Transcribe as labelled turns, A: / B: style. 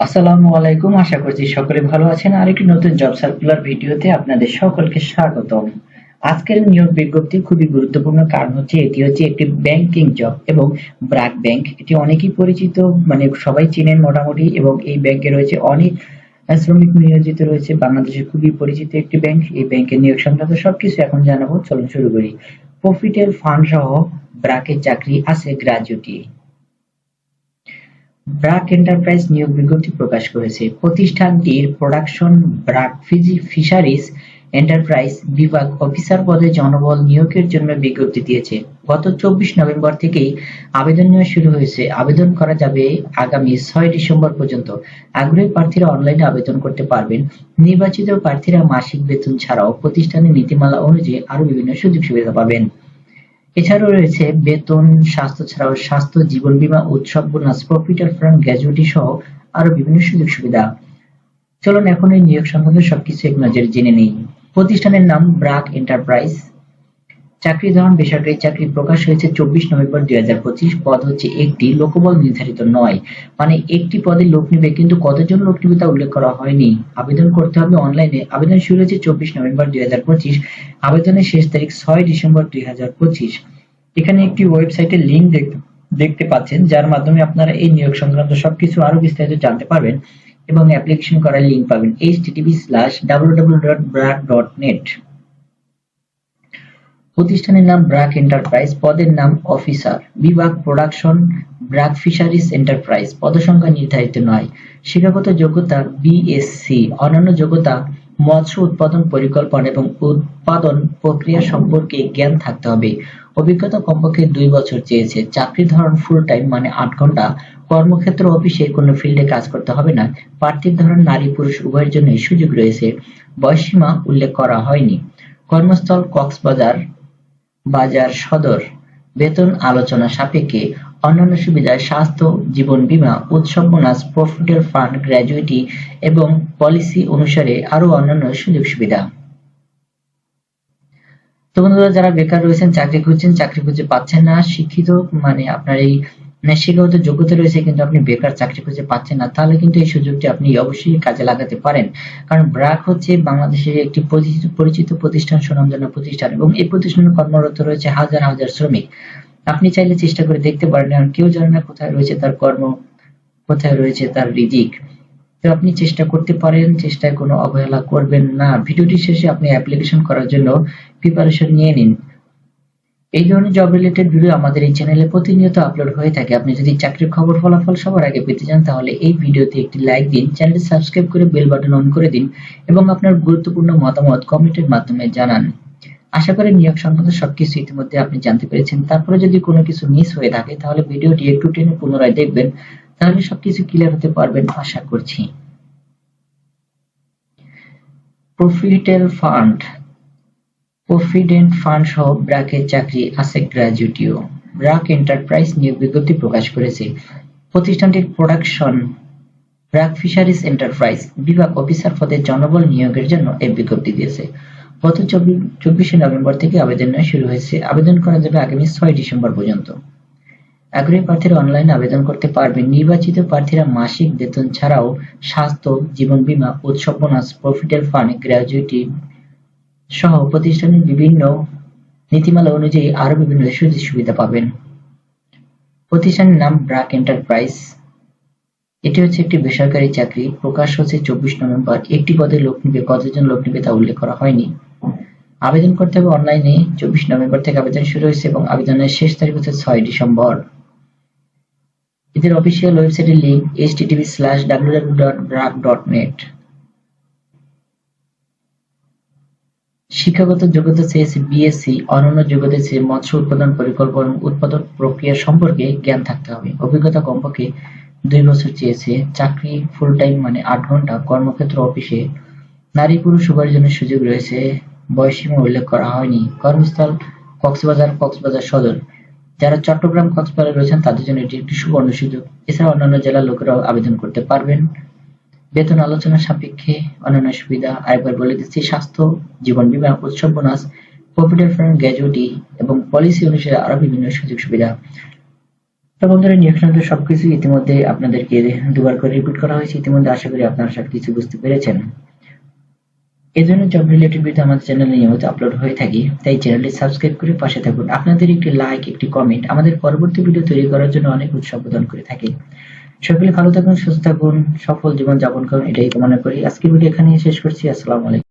A: আসসালামু আলাইকুম। আশা করছি সকলে ভালো আছেন। আরেকটি নতুন জব সার্কুলার ভিডিওতে আপনাদের সকলকে স্বাগতম। আজকের নিয়োগ বিজ্ঞপ্তি খুবই গুরুত্বপূর্ণ কারণ হচ্ছে এটি হচ্ছে একটি ব্যাংকিং জব এবং ব্র্যাক ব্যাংক এটি অনেকেই পরিচিত মানে সবাই চেনেন মোটামুটি এবং এই ব্যাংকে রয়েছে অনেক শ্রমিক নিয়োজিত রয়েছে। বাংলাদেশের খুবই পরিচিত একটি ব্যাংক এই ব্যাংকের নিয়োগ সংক্রান্ত সবকিছু এখন জানাব। চলুন শুরু করি। প্রফিটের ফান্ড সহ ব্র্যাকের চাকরি আছে গ্রাজুয়েটি ব্র্যাক এন্টারপ্রাইজ নিয়োগ বিজ্ঞপ্তি প্রকাশ করেছে। প্রতিষ্ঠানটির প্রোডাকশন ব্র্যাক ফিশারিজ এন্টারপ্রাইজ বিভাগ অফিসার পদে জনবল নিয়োগের জন্য বিজ্ঞপ্তি দিয়েছে। গত চব্বিশ নভেম্বর থেকেই আবেদন নেওয়া শুরু হয়েছে। আবেদন করা যাবে আগামী ছয় ডিসেম্বর পর্যন্ত। আগ্রহী প্রার্থীরা অনলাইনে আবেদন করতে পারবেন। নির্বাচিত প্রার্থীরা মাসিক বেতন ছাড়াও প্রতিষ্ঠানের নীতিমালা অনুযায়ী আরও বিভিন্ন সুযোগ সুবিধা পাবেন। এছাড়াও রয়েছে বেতন, স্বাস্থ্য ছাড়াও স্বাস্থ্য, জীবন বীমা, উৎসব, বোনাস প্রফিটার ফান্ড গ্র্যাজুয়েটি সহ আরও বিভিন্ন সুযোগ সুবিধা। চলুন এখন এই নিয়োগ সম্বন্ধে সবকিছু এক নজরে জেনে নেই। প্রতিষ্ঠানের নাম ব্রাক এন্টারপ্রাইজ। চাকরি ধরন বেসরকারি চাকরি প্রকাশ হয়েছে চব্বিশ নভেম্বর দুই হাজার পঁচিশ। পদ হচ্ছে একটি, লোকবল নির্ধারিত নয়। মানে একটি পদে লোক নিবে, কিন্তু কতজন লোক নিবে তা উল্লেখ করা হয়নি। আবেদন করতে হবে অনলাইনে। আবেদন শুরু হয়েছে চব্বিশ নভেম্বর দুই হাজার পঁচিশ। আবেদনের শেষ তারিখ ছয় ডিসেম্বর দুই হাজার পঁচিশ। এখানে একটি ওয়েবসাইটের লিঙ্ক দেখতে পাচ্ছেন, যার মাধ্যমে আপনারা এই নিয়োগ সংক্রান্ত সবকিছু আরও বিস্তারিত জানতে পারবেন এবং অ্যাপ্লিকেশন করার লিঙ্ক পাবেন। http স্ল্যাশ www.brack.net প্রতিষ্ঠানের নাম ব্র্যাক এন্টারপ্রাইজ, পদের নাম অফিসার। বিভাগ প্রোডাকশন ব্র্যাক ফিশারিজ এন্টারপ্রাইজ, পদসংখ্যা নির্ধারিত নয়। শিক্ষাগত যোগ্যতা বিএসসি অন্যান্য যোগ্যতা মৎস্য উৎপাদন পরিকল্পনা এবং উৎপাদন প্রক্রিয়া সম্পর্কে জ্ঞান থাকতে হবে। অভিজ্ঞতা কমপক্ষে দুই বছর চেয়েছে। চাকরির ধরন ফুল টাইম মানে আট ঘণ্টা। কর্মক্ষেত্র অফিসে কোনো ফিল্ডে কাজ করতে হবে না। প্রার্থীর ধরন নারী পুরুষ, উভয়ের জন্য সুযোগ রয়েছে। বয়সীমা উল্লেখ করা হয়নি। কর্মস্থল কক্সবাজার বাজার, সদর, বেতন, আলোচনা সাপেক্ষে অন্যান্য সুবিধায় স্বাস্থ্য, জীবন বীমা, উৎসব বোনাস, প্রফিটের ফান্ড গ্র্যাজুয়েটি এবং পলিসি অনুসারে আরও অন্যান্য সুযোগ সুবিধা। তো বন্ধুরা, যারা বেকার রয়েছেন, চাকরি খুঁজছেন, চাকরি খুঁজে পাচ্ছেন না, শিক্ষিত মানে আপনার এই মানে শিক্ষাগত যোগ্যতা রয়েছে, কিন্তু আপনি বেকার চাকরি খুঁজে পাচ্ছেন না। তাহলে কিন্তু এই সুযোগটি আপনি অবশ্যই কাজে লাগাতে পারেন। কারণ ব্র্যাক হচ্ছে বাংলাদেশের একটি পরিচিত প্রতিষ্ঠান, সুনামধন্য প্রতিষ্ঠান এবং এই প্রতিষ্ঠানে কর্মরত রয়েছে হাজার হাজার শ্রমিক। আপনি চাইলে চেষ্টা করে দেখতে পারেন, কারণ কেউ জানে না কোথায় রয়েছে তার কর্ম, কোথায় রয়েছে তার রিজিক। তো আপনি চেষ্টা করতে পারেন, চেষ্টায় কোনো অবহেলা করবেন না। ভিডিওটি শেষে আপনি অ্যাপ্লিকেশন করার জন্য প্রিপারেশন নিয়ে নিন। এই ধরনের জব রিলেটেড ভিডিও আমাদের এই চ্যানেলে প্রতিনিয়ত আপলোড হয়ে থাকে। আপনি যদি চাকরির খবর, ফলাফল সবার আগে পেতে চান, তাহলে এই ভিডিওতে একটি লাইক দিন চ্যানেলটি সাবস্ক্রাইব করে বেল বাটন অন করে দিন এবং আপনার গুরুত্বপূর্ণ মতামত কমেন্টের মাধ্যমে জানান। আশা করি নিয়োগ সংক্রান্ত সবকিছু ইতিমধ্যে আপনি জানতে পেরেছেন। তারপরে যদি কোনো কিছু মিস হয়ে থাকে, তাহলে ভিডিওটি একটু টেনে পুনরায় দেখবেন, তাহলে সবকিছু ক্লিয়ার হতে পারবেন আশা করছি। প্রফিটেল ফান্ড প্রভিডেন্ট ফান্ড সহ ব্র্যাকের চাকরি আছে গ্র্যাজুইটিও ব্র্যাক এন্টারপ্রাইজ নিয়োগ বিজ্ঞপ্তি প্রকাশ করেছে। প্রতিষ্ঠানটির প্রোডাকশন ব্র্যাক ফিশারিজ এন্টারপ্রাইজ বিভাগ অফিসার পদে জনবল নিয়োগের জন্য এই বিজ্ঞপ্তি দিয়েছে। গত চব্বিশে নভেম্বর থেকে আবেদন নেওয়া শুরু হয়েছে। আবেদন করা যাবে আগামী ছয় ডিসেম্বর পর্যন্ত। আগ্রহী প্রার্থীরা অনলাইনে আবেদন করতে পারবেন। নির্বাচিত প্রার্থীরা মাসিক বেতন ছাড়াও স্বাস্থ্য, জীবন বীমা, উৎসব বোনাস প্রফিটেল ফান্ড গ্র্যাজুইটি সহ প্রতিষ্ঠানের বিভিন্ন নীতিমালা অনুযায়ী আরও বিভিন্ন সুযোগ সুবিধা পাবেন। প্রতিষ্ঠানের নাম ব্রাক এন্টারপ্রাইজ। এটি হচ্ছে একটি বেসরকারি চাকরি, প্রকাশ হচ্ছে চব্বিশ নভেম্বর। একটি পদে লোক নিবে, কতজন লোক নিবে তা উল্লেখ করা হয়নি। আবেদন করতে হবে অনলাইনে। চব্বিশ নভেম্বর থেকে আবেদন শুরু হয়েছে এবং আবেদনের শেষ তারিখ হচ্ছে ছয় ডিসেম্বর। এদের অফিসিয়াল ওয়েবসাইটের লিঙ্ক http স্ল্যাশ www.brack.net শিক্ষাগত যোগ্যতা চেয়েছে বিএসসি অন্যান্য যোগ্যতা চেয়ে মৎস্য উৎপাদন পরিকল্পনা এবং উৎপাদন প্রক্রিয়া সম্পর্কে জ্ঞান থাকতে হবে। অভিজ্ঞতা কমপক্ষে দুই বছর চেয়েছে। চাকরি ফুল টাইম মানে আট ঘণ্টা। কর্মক্ষেত্র অফিসে নারী পুরুষ উভয়ের জন্য সুযোগ রয়েছে। বয়সীমা উল্লেখ করা হয়নি। কর্মস্থল কক্সবাজার কক্সবাজার সদর। যারা চট্টগ্রাম, কক্সবাজারে রয়েছেন, তাদের জন্য এটি একটি সুবর্ণ সুযোগ। এছাড়া অন্যান্য জেলার লোকেরাও আবেদন করতে পারবেন। বেতন আলোচনা সাপেক্ষে অন্যান্য সুবিধা আরেকবার বলে দিচ্ছি, স্বাস্থ্য, জীবন বীমা, উৎসব বোনাস প্রভিডেন্ট ফান্ড গ্র্যাজুইটি এবং পলিসি অনুসারে আরও বিভিন্ন সুযোগ সুবিধা। তো বন্ধুরা নিয়োগ সবকিছু ইতিমধ্যে আপনাদেরকে দুবার করে রিপিট করা হয়েছে। ইতিমধ্যে আশা করি আপনারা সবকিছু বুঝতে পেরেছেন। এই ধরনের জব রিলেটেড ভিডিও আমাদের চ্যানেলে নিয়মিত আপলোড হয়ে থাকে। তাই চ্যানেলটি সাবস্ক্রাইব করে পাশে থাকুন। আপনাদের একটি লাইক একটি কমেন্ট আমাদের পরবর্তী ভিডিও তৈরি করার জন্য অনেক উৎসাহ প্রদান করে থাকে। সকলে ভালো থাকুন, সুস্থ থাকুন, সফল জীবন যাপন করুন, এটাই কামনা করি। আজকের ভিডিও এখানেই শেষ করছি, আসসালামু আলাইকুম।